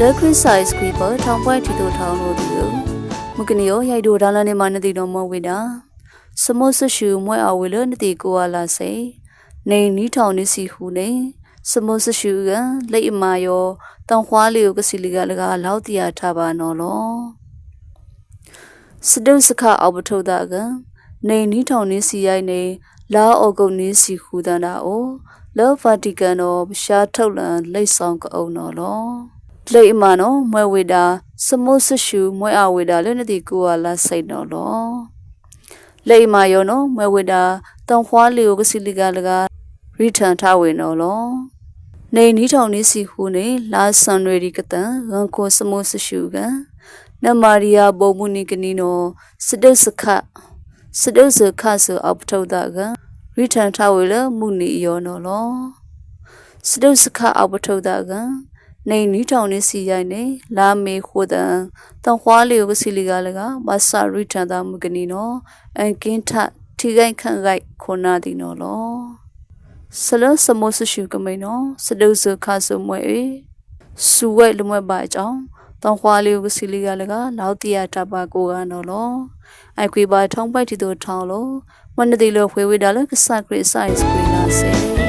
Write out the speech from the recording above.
The criticize people ထောင်ပွဲထီတို့ထောင်လို့ဒီလိုမကနီယောရိုက်တို့ဒါလနေမနတိတော်မဝေတာစမောဆရှူမွဲအဝေလနတိကိုအလာစေနေနီးထောင်နေစီဟူနေစမောဆရှူကလက်အမာယောတောင်ခွားလေးကိုကစီလီကလကလောက်တရထားပါနော်လောစဒုစခအောက်ပထုဒကနေနီးထောင်နေစီရိုက်နေလာအောကုတ်နေစီဟူဒနာအိုလောဗာတီကန်တော်ရှားထုတ်လန်လိတ်ဆောင်ကအုံတော်လော လိတ်အမနော်မွဲဝေတာစမုဆရှူမွဲအဝေတာလည်းနတိကိုကလာစိတ်တော်လောလိတ်အမယောနော်မွဲဝေတာတောင်ခွားလေးကိုကစီလီကလကရီထန်ထားဝင်တော်လောနေနီးထောင်နေစီဟူနေလာဆန်ရီဒီကတန်ဂန်ကိုစမုဆရှူကနမာရီယာဘုံမူနီကနီနောစတုစခစတုစခဆူအပထုဒကရီထန်ထားဝေလမူနီယောနော်လောစတုစခအပထုဒက နေနီးထောင်နေစီရိုက်နေလာမေခိုဒန်တောင်ခွားလေးကိုစီလီကလကမဆာရီထန်တာမူကနီနောအန်ကင်းထထိခိုင်ခန့်ခိုက်ခုနာဒီနော်လောဆလစမောဆရှုကမိန်နော်စတုစခါဆုမွဲအေစူဝဲလမွဲပါအကြောင်းတောင်ခွားလေးကိုစီလီကလကလောက်တရတပါကိုကနော်လောအိုက်ခွေပါထောင်းပိုက်တီတို့ထောင်းလို့မနတိလောဖွေဝေးတာလကစခရစ်ဆိုင်စကွေနာစေ